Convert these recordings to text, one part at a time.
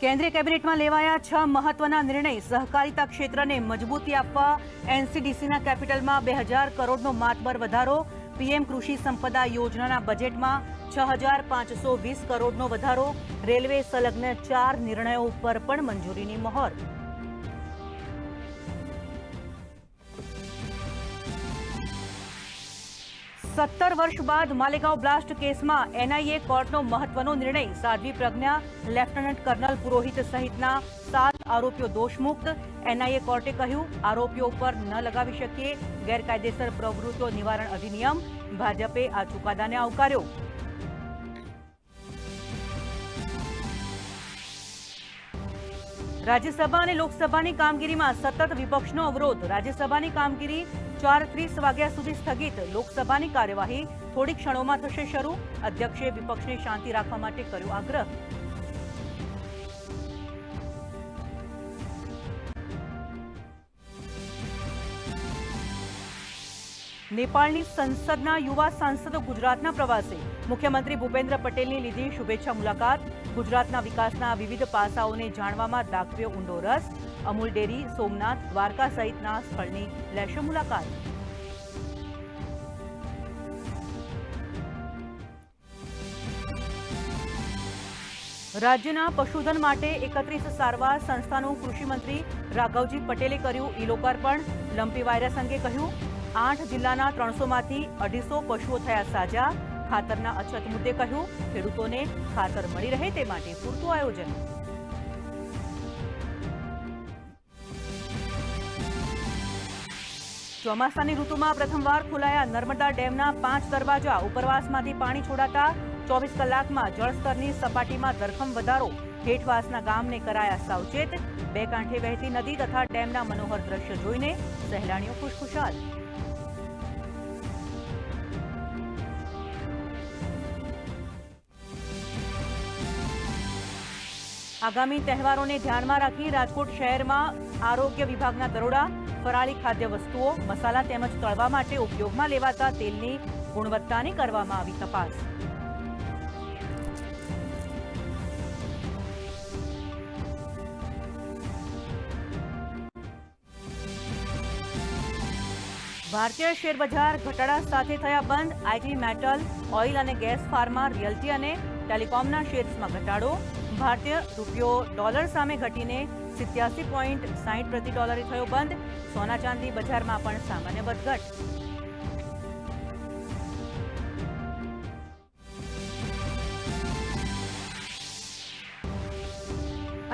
કેન્દ્રીય કેબિનેટમાં લેવાયા છ મહત્વના નિર્ણય. સહકારિતા ક્ષેત્રને મજબૂતી આપવા એનસીડીસીના કેપિટલમાં બે હજાર કરોડનો માતબર વધારો. પીએમ કૃષિ સંપદા યોજનાના બજેટમાં છ હજાર પાંચસો વીસ કરોડનો વધારો. રેલવે સંલગ્ન ચાર નિર્ણયો ઉપર પણ મંજૂરીની મહોર. સત્તર વર્ષ બાદ માલેગાંવ બ્લાસ્ટ કેસમાં એનઆઈએ કોર્ટનો મહત્વનો નિર્ણય. સાધ્વી પ્રજ્ઞા, લેફ્ટનન્ટ કર્નલ પુરોહિત સહિતના સાત આરોપીઓ દોષમુક્ત. એનઆઈએ કોર્ટે કહ્યું, આરોપીઓ પર ન લગાવી શકીએ. ગેરકાયદેસર પ્રવૃત્તિઓ નિવારણ અધિનિયમ. ભાજપે આ ચુકાદાને આવકાર્યો. રાજ્યસભા અને લોકસભાની કામગીરીમાં સતત વિપક્ષનો અવરોધ. રાજ્યસભાની કામગીરી ચાર ત્રીસ વાગ્યા સુધી સ્થગિત. લોકસભાની કાર્યવાહી થોડી ક્ષણોમાં થશે શરૂ. અધ્યક્ષે વિપક્ષને શાંતિ રાખવા માટે કર્યો આગ્રહ. નેપાળની સંસદના યુવા સાંસદો ગુજરાતના પ્રવાસે. મુખ્યમંત્રી ભૂપેન્દ્ર પટેલની લીધી શુભેચ્છા મુલાકાત. ગુજરાતના વિકાસના વિવિધ પાસાઓને જાણવામાં દાખવ્યો ઊંડો રસ. અમૂલ ડેરી, સોમનાથ, દ્વારકા સહિતના સ્થળની લેશે મુલાકાત. રાજ્યના પશુધન માટે એકત્રીસ સારવાર સંસ્થાનું કૃષિમંત્રી રાઘવજી પટેલે કર્યું ઈ લોકાર્પણ લંપી વાયરસ અંગે કહ્યું આઠ જિલ્લાના ત્રણસોમાંથી અઢીસો પશુઓ થયા સાજા. ખાતરના અછત મુદ્દે કહ્યું, ખેડૂતોને ખાતર મળી રહે તે માટે પૂરતું આયોજન. ચોમાસાની ઋતુમાં પ્રથમવાર ખોલાયા નર્મદા ડેમના પાંચ દરવાજા. ઉપરવાસમાંથી પાણી છોડાતા ચોવીસ કલાકમાં જળસ્તરની સપાટીમાં ધરખમ વધારો. હેઠવાસના ગામને કરાયા સાવચેત. બે કાંઠે વહેતી નદી તથા ડેમના મનોહર દ્રશ્ય જોઈને સહેલાણીઓ ખુશખુશાલ. આગામી તહેવારોને ધ્યાનમાં રાખી રાજકોટ શહેરમાં આરોગ્ય વિભાગના દરોડા, ફરાળી ખાદ્ય વસ્તુઓ, મસાલા તેમજ તળવા માટે ઉપયોગમાં લેવાતા તેલની ગુણવત્તાની કરવામાં આવી તપાસ. ભારતીય શેરબજાર ઘટાડા સાથે થયા બંધ. આઈટી મેટલ, ઓઇલ અને ગેસ ફાર્મા, રિયલ્ટી અને ટેલિકોમના શેર્સમાં ઘટાડો. ભારતીય રૂપિયો ડોલર સામે ઘટીને સિત્યાસી પોઈન્ટ સાહીઠ પ્રતિ ડોલરે થયો બંધ. સોના ચાંદી બજારમાં પણ સામાન્ય વધઘટ.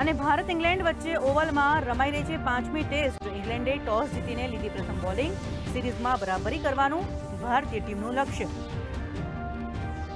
અને ભારત ઇંગ્લેન્ડ વચ્ચે ઓવલમાં રમાઈ રહી છે પાંચમી ટેસ્ટ. ઇંગ્લેન્ડે ટોસ જીતીને લીધી પ્રથમ બોલિંગ. સિરીઝમાં બરાબરી કરવાનું ભારતીય ટીમનું લક્ષ્ય.